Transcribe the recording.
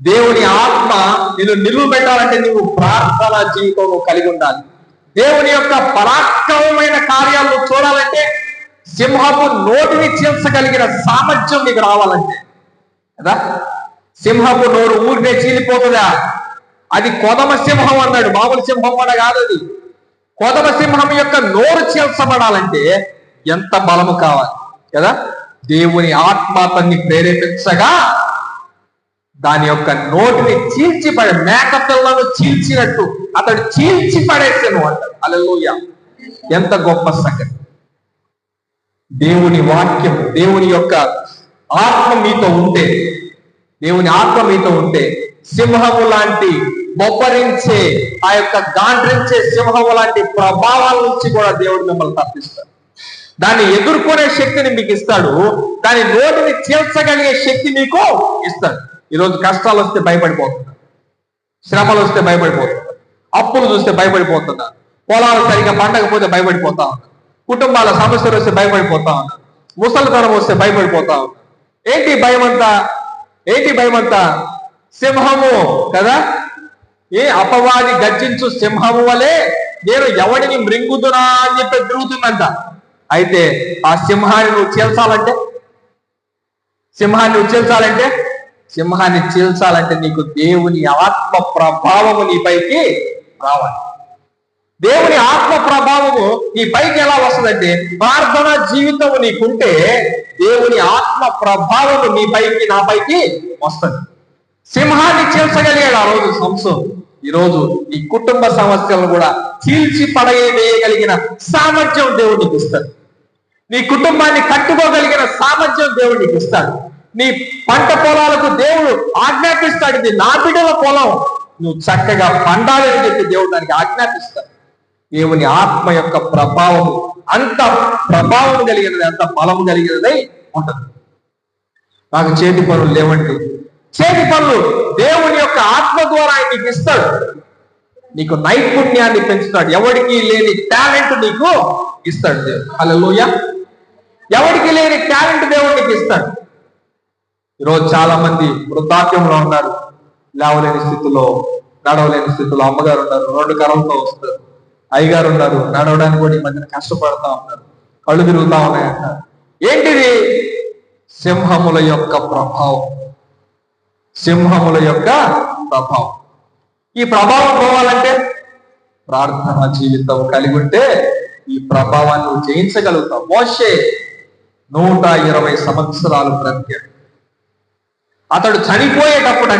దేవుని ఆత్మ నిన్ను నిలువ పెట్టాలంటే నువ్వు ప్రార్థన జీవితం కలిగి ఉండాలి. దేవుని యొక్క పరాక్రమమైన కార్యాలను చూడాలంటే సింహపు నోటిని చీల్చగలిగిన సామర్థ్యం నీకు రావాలంటే. కదా? సింహపు నోరు ఊరికే చీలిపోతుందా? అది కొదమ సింహం అన్నాడు. మామూలు సింహం కూడా కాదు అది. కొదమ సింహం యొక్క నోరు చీల్చబడాలంటే ఎంత బలము కావాలి. కదా? దేవుని ఆత్మ తన్ని ప్రేరేపించగా దాని యొక్క నోటిని చీల్చి మేకపిల్లను మేక చీల్చినట్టు అతడు చీల్చి పడేసాను అంటాడు. అలలోయ ఎంత గొప్ప సంగతి. దేవుని వాక్యం దేవుని యొక్క ఆత్మ మీతో ఉంటే దేవుని ఆత్మ మీతో ఉంటే సింహము లాంటి బొబ్బరించే ఆ యొక్క గాండ్రించే సింహము లాంటి ప్రభావాల నుంచి కూడా దేవుడు మిమ్మల్ని తప్పిస్తాడు. దాన్ని ఎదుర్కొనే శక్తిని మీకు ఇస్తాడు. దాని నోటిని చీల్చగలిగే శక్తి మీకు ఇస్తాడు. ఈరోజు కష్టాలు వస్తే భయపడిపోతున్నారు. శ్రమలు వస్తే భయపడిపోతున్నారు. అప్పులు చూస్తే భయపడిపోతున్నారు. పొలాలు సరిగా పండకపోతే భయపడిపోతా ఉన్నారు. కుటుంబాల సమస్యలు వస్తే భయపడిపోతా ఉన్నారు. ముసలితనం వస్తే భయపడిపోతా ఉన్నారు. ఏంటి భయం అంతా ఏంటి భయం అంతా సింహము కదా? ఏ అపవాది గర్జించు సింహము వలె నేను ఎవడిని మృంగుదునా అని చెప్పి తిరుగుతుందంట. అయితే ఆ సింహాన్ని నువ్వు చేల్చాలంటే? సింహాన్ని నువ్వు చీల్చాలంటే? సింహాన్ని చీల్చాలంటే నీకు దేవుని ఆత్మ ప్రభావము నీ పైకి రావాలి. దేవుని ఆత్మ ప్రభావము నీ పైకి ఎలా వస్తుందంటే ప్రార్థన జీవితము నీకుంటే దేవుని ఆత్మ ప్రభావము నీ పైకి నా పైకి వస్తుంది. సింహాన్ని చీల్చగలిగాడు ఆ రోజు సంసం ఈ రోజు నీ కుటుంబ సమస్యలను కూడా చీల్చి పడవేయగలిగిన సామర్థ్యం దేవుడికి ఇస్తాడు నీ కుటుంబాన్ని కట్టుకోగలిగిన సామర్థ్యం దేవుడికి ఇస్తాడు నీ పంట పొలాలకు దేవుడు ఆజ్ఞాపిస్తాడు. ఇది నా బిడ్డల పొలం. నువ్వు చక్కగా పండాలి అని చెప్పి దేవుడు దానికి ఆజ్ఞాపిస్తాడు. దేవుని ఆత్మ యొక్క ప్రభావం అంత ప్రభావం కలిగినది అంత బలం కలిగినదై ఉంటుంది నాకు చేతి పనులు లేవండి. చేతి పనులు దేవుని యొక్క ఆత్మ ద్వారా ఆయన నీకు ఇస్తాడు. నీకు నైపుణ్యాన్ని పెంచుతాడు. ఎవరికి లేని టాలెంట్ నీకు ఇస్తాడు దేవుడు. లోయ ఎవరికి లేని టాలెంట్ దేవుడు నీకు ఇస్తాడు. ఈరోజు చాలా మంది వృద్ధాప్యంలో ఉన్నారు. లేవలేని స్థితిలో నడవలేని స్థితిలో అమ్మగారు ఉన్నారు రెండు కర్రలతో వస్తారు అయ్యగారు ఉన్నారు నడవడానికి కూడా ఈ మధ్యన కష్టపడతా ఉన్నారు. కళ్ళు తిరుగుతా ఉన్నాయంటారు ఏంటిది? సింహముల యొక్క ప్రభావం. సింహముల యొక్క ప్రభావం. ఈ ప్రభావం పోవాలంటే ప్రార్థన జీవితం కలిగి ఉంటే ఈ ప్రభావాన్ని జయించగలుగుతావు. మోషే నూట ఇరవై సంవత్సరాలు బ్రతికాడు. అతడు చనిపోయేటప్పుడు